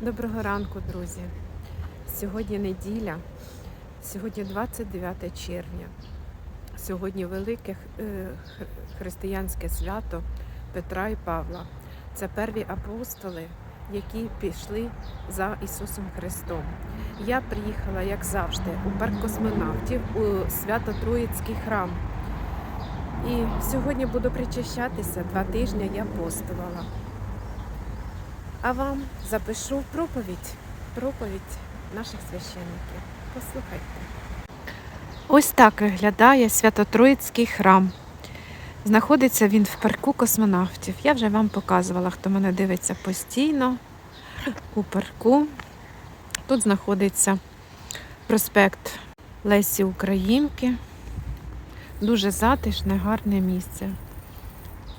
Доброго ранку, друзі. Сьогодні неділя, сьогодні 29 червня. Сьогодні велике е, християнське свято Петра і Павла. Це перві апостоли, які пішли за Ісусом Христом. Я приїхала, як завжди, у парк космонавтів у Свято-Троїцький храм. І сьогодні буду причащатися. Два тижні я постувала. А вам запишу проповідь, проповідь наших священників. Послухайте. Ось так виглядає Свято-Троїцький храм. Знаходиться він в парку космонавтів. Я вже вам показувала, хто мене дивиться постійно у парку. Тут знаходиться проспект Лесі Українки. Дуже затишне, гарне місце.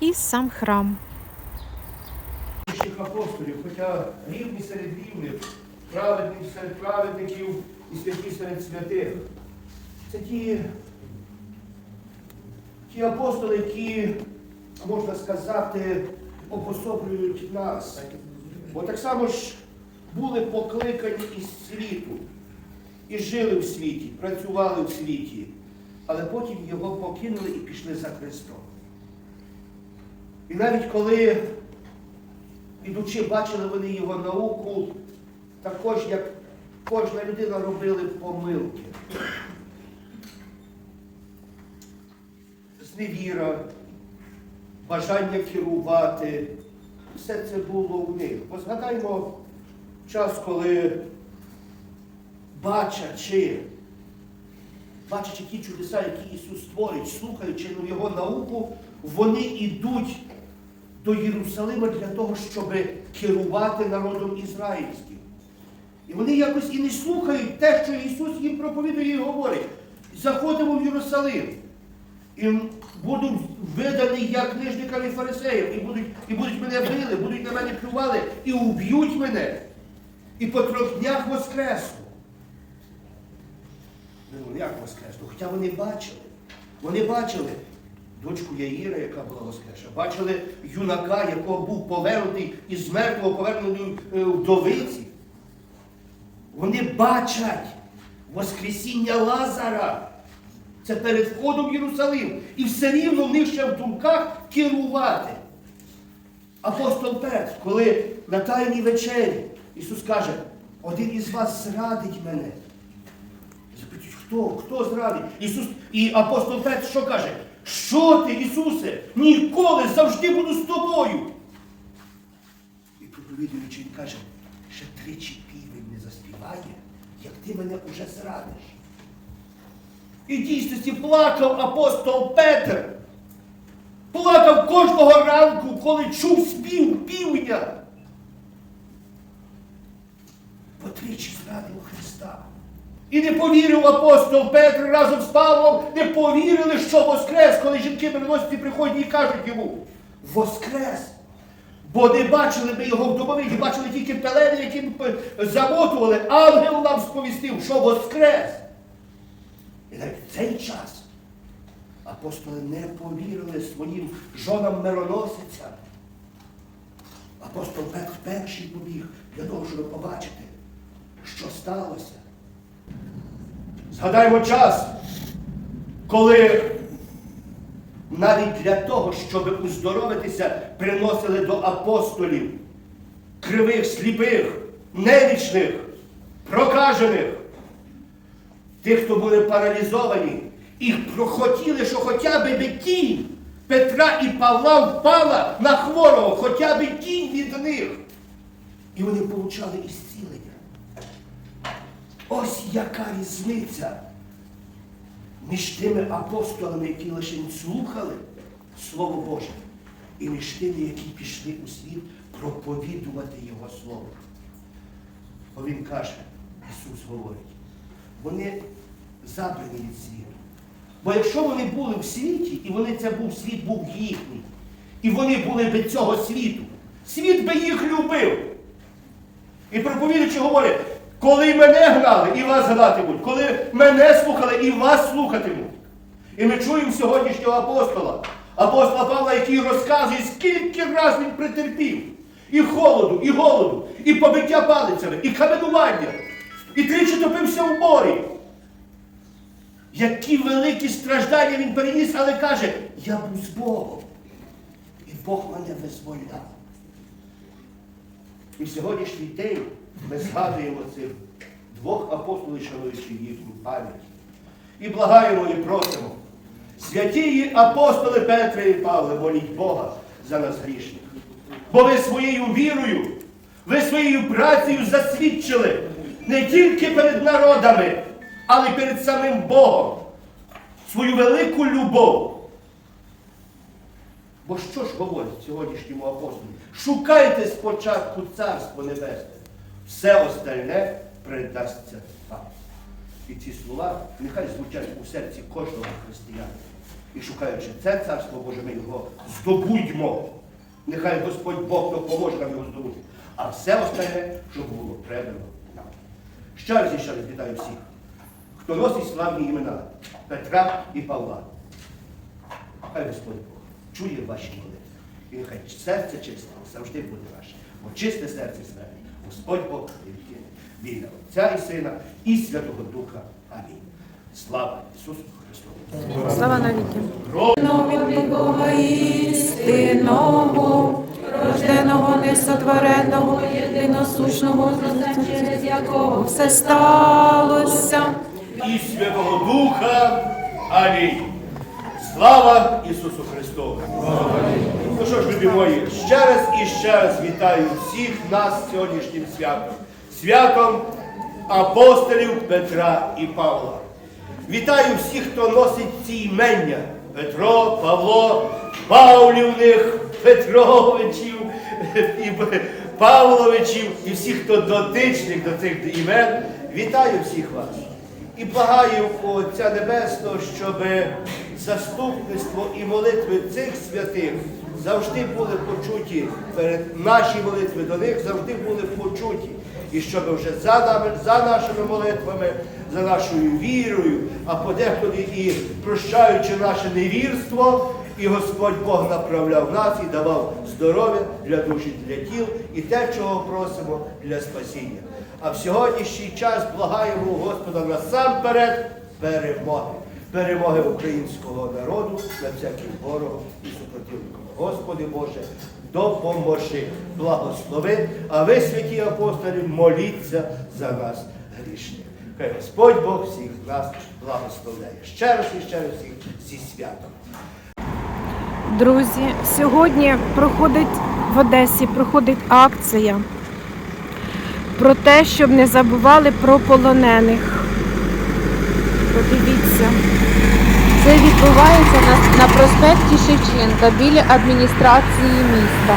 І сам храм. Апостолів, хоча рівні серед рівних, праведні серед праведників і святі серед святих. Це ті, ті апостоли, які, можна сказати, обособлюють нас. Бо так само ж були покликані із світу і жили в світі, працювали в світі, але потім його покинули і пішли за Христом. І навіть коли ідучи, бачили вони його науку, також як кожна людина робили помилки. Зневіра, бажання керувати. Все це було в них. Бо згадаймо час, коли бачачи, бачачи ті чудеса, які Ісус створить, слухаючи Його науку, вони йдуть до Єрусалима для того, щоб керувати народом ізраїльським. І вони якось і не слухають те, що Ісус їм проповідує і говорить. Заходимо в Єрусалим. І буду виданий як книжникам і фарисеям, і будуть, і будуть мене били, будуть на мене плювали, і уб'ють мене. І по трьох днях воскресну. Ну, як воскресну? Хоча вони бачили. Вони бачили дочку Яїра, яка була воскреша. Бачили юнака, якого був повернутий із мертвого повернений е, вдовиці. Вони бачать Воскресіння Лазара. Це перед входом в Єрусалим. І все рівно в них ще в думках керувати. Апостол Петр, коли на Тайній вечері Ісус каже, один із вас зрадить мене. Запитують, хто? Хто зрадить? Ісус, і апостол Петр що каже? Що ти, Ісусе? Ніколи завжди буду з тобою. І проповідуючи, він каже, ще тричі півень не заспіває, як ти мене уже зрадиш. І в дійсності плакав апостол Петр. Плакав кожного ранку, коли чув спів півня. Бо тричі зрадив Христа. І не повірив апостол Петр разом з Павлом, не повірили, що Воскрес, коли жінки мирності приходять і кажуть йому, Воскрес! Бо не бачили ми його в домовині, бачили тільки пелени, які замотували. Ангел нам сповістив, що Воскрес! І навіть в цей час апостоли не повірили своїм жонам мироносицям. Апостол Петр перший побіг для того, щоб побачити, що сталося. Згадаймо час, коли навіть для того, щоб уздоровитися, приносили до апостолів кривих, сліпих, невічних, прокажених, тих, хто були паралізовані, і хотіли, що хоча б тінь Петра і Павла впала на хворого, хоча б тінь від них. І вони получали ісцілення. Ось яка різниця між тими апостолами, які лише слухали Слово Боже, і між тими, які пішли у світ проповідувати Його Слово. Бо Він каже, Ісус говорить, вони забрані від світу. Бо якщо вони були в світі, і вони це був світ був їхній, і вони були від цього світу, світ би їх любив. І проповідуючи говорить, коли мене гнали, і вас гнатимуть, коли мене слухали, і вас слухатимуть. І ми чуємо сьогоднішнього апостола, апостола Павла, який розказує, скільки разів він претерпів. І холоду, і голоду, і побиття палицями, і каменування, і тричі топився в морі. Які великі страждання він переніс, але каже, я був з Богом. І Бог мене визволяв. І сьогоднішній день ми згадуємо цих двох апостолів, шануючи їхню пам'ять. І благаємо і просимо. Святії апостоли Петра і Павле, моліть Бога за нас грішних. Бо ви своєю вірою, ви своєю працею засвідчили не тільки перед народами, але перед самим Богом свою велику любов. Бо що ж говорить сьогоднішньому апостолі? Шукайте спочатку Царство Небесне, все остальне придасться вам. І ці слова нехай звучать у серці кожного християнина. І шукаючи це царство Боже, ми його здобудьмо. Нехай Господь Бог допоможе нам його здобути. А все остальне, що було предано нам. Ще раз і ще раз вітаю всіх, хто носить славні імена Петра і Павла. Хай Господь Бог чує ваші молитви. І нехай серце чисте завжди буде ваше. Бо чисте серце смерті. Господь Бог не відкине. Війна Отця і Сина і Святого Духа. Амінь. Слава Ісусу Христу! Слава навіки. від Бога істинного, рожденого, несотвореного, єдиносушного, через якого все сталося. І Святого Духа. Амінь. Слава Ісусу Христу! Ну що ж, любі мої, ще раз і ще раз вітаю всіх нас сьогоднішнім святом. Святом апостолів Петра і Павла. Вітаю всіх, хто носить ці імення. Петро, Павло, Павлівних, Петровичів, і Павловичів і всіх, хто дотичних до цих імен. Вітаю всіх вас. І благаю Отця Небесного, щоб заступництво і молитви цих святих завжди були почуті перед наші молитви до них завжди були почуті. І щоб вже за нами, за нашими молитвами, за нашою вірою, а подекуди і прощаючи наше невірство, і Господь Бог направляв нас і давав здоров'я для душі, для тіл і те, чого просимо для спасіння. А в сьогоднішній час благаємо Господа насамперед перемоги. Перемоги українського народу над всяким ворогом і супротивником. Господи Боже, допоможи, благослови, а ви, святі апостолі, моліться за нас грішних. Хай Господь Бог всіх нас благословляє. Ще раз і ще раз всіх зі святом. Друзі, сьогодні проходить в Одесі проходить акція про те, щоб не забували про полонених. Подивіться. Це відбувається на, на проспекті Шевченка біля адміністрації міста.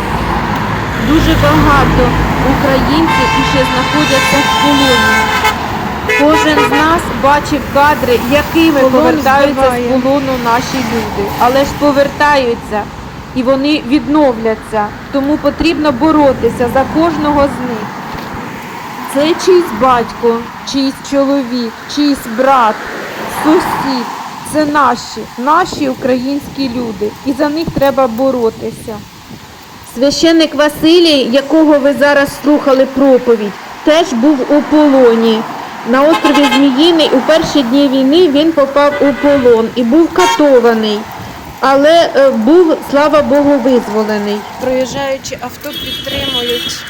Дуже багато українців ще знаходяться в полоні. Кожен з нас бачив кадри, якими Полон повертаються збиває. з полону наші люди. Але ж повертаються і вони відновляться. Тому потрібно боротися за кожного з них. Це чийсь батько, чийсь чоловік, чийсь брат, сусід. Це наші, наші українські люди. І за них треба боротися. Священник Василій, якого ви зараз слухали проповідь, теж був у полоні. На острові Зміїний у перші дні війни він попав у полон і був катований, але е, був, слава Богу, визволений. Проїжджаючи авто підтримують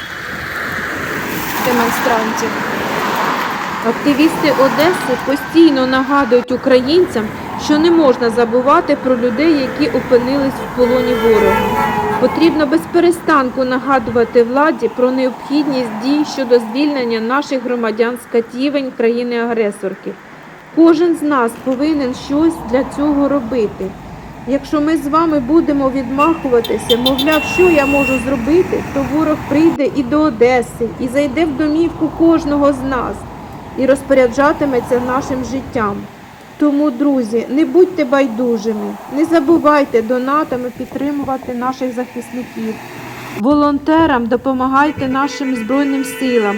демонстрантів. Активісти Одеси постійно нагадують українцям, що не можна забувати про людей, які опинились в полоні ворога. Потрібно без перестанку нагадувати владі про необхідність дій щодо звільнення наших громадян з катівень країни-агресорки. Кожен з нас повинен щось для цього робити. Якщо ми з вами будемо відмахуватися, мовляв, що я можу зробити, то ворог прийде і до Одеси, і зайде в домівку кожного з нас і розпоряджатиметься нашим життям. Тому, друзі, не будьте байдужими, не забувайте донатами підтримувати наших захисників. Волонтерам допомагайте нашим Збройним силам,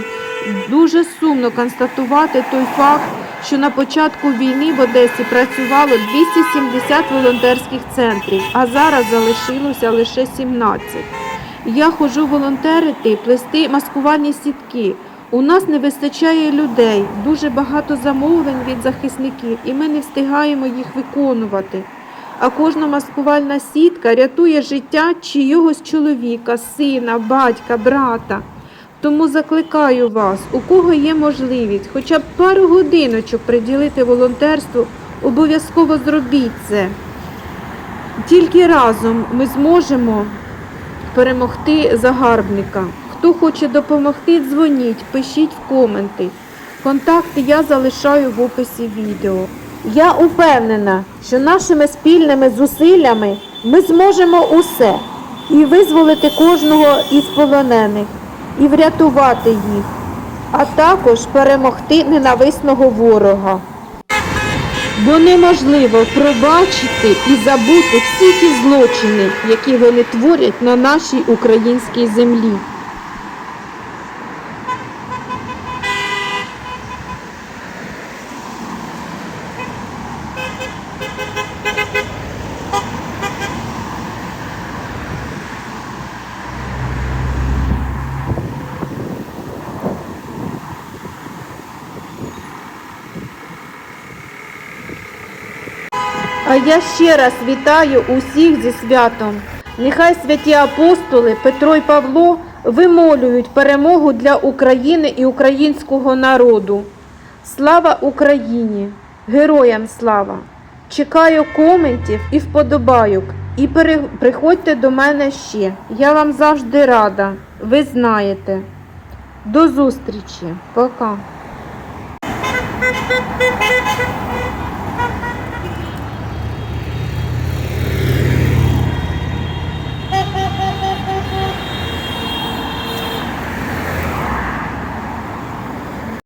Дуже сумно констатувати той факт, що на початку війни в Одесі працювало 270 волонтерських центрів, а зараз залишилося лише 17. Я ходжу волонтерити, плести маскувальні сітки. У нас не вистачає людей, дуже багато замовлень від захисників, і ми не встигаємо їх виконувати. А кожна маскувальна сітка рятує життя чийогось чоловіка, сина, батька, брата. Тому закликаю вас, у кого є можливість, хоча б пару годиночок приділити волонтерству, обов'язково зробіть це. Тільки разом ми зможемо перемогти загарбника. Хто хоче допомогти, дзвоніть, пишіть в коменти. Контакти я залишаю в описі відео. Я упевнена, що нашими спільними зусиллями ми зможемо усе і визволити кожного із полонених, і врятувати їх, а також перемогти ненависного ворога. Бо неможливо пробачити і забути всі ті злочини, які вони творять на нашій українській землі. А я ще раз вітаю усіх зі святом. Нехай святі апостоли Петро і Павло вимолюють перемогу для України і українського народу. Слава Україні! Героям слава! Чекаю коментів і вподобайок. І приходьте до мене ще. Я вам завжди рада. Ви знаєте. До зустрічі. Пока.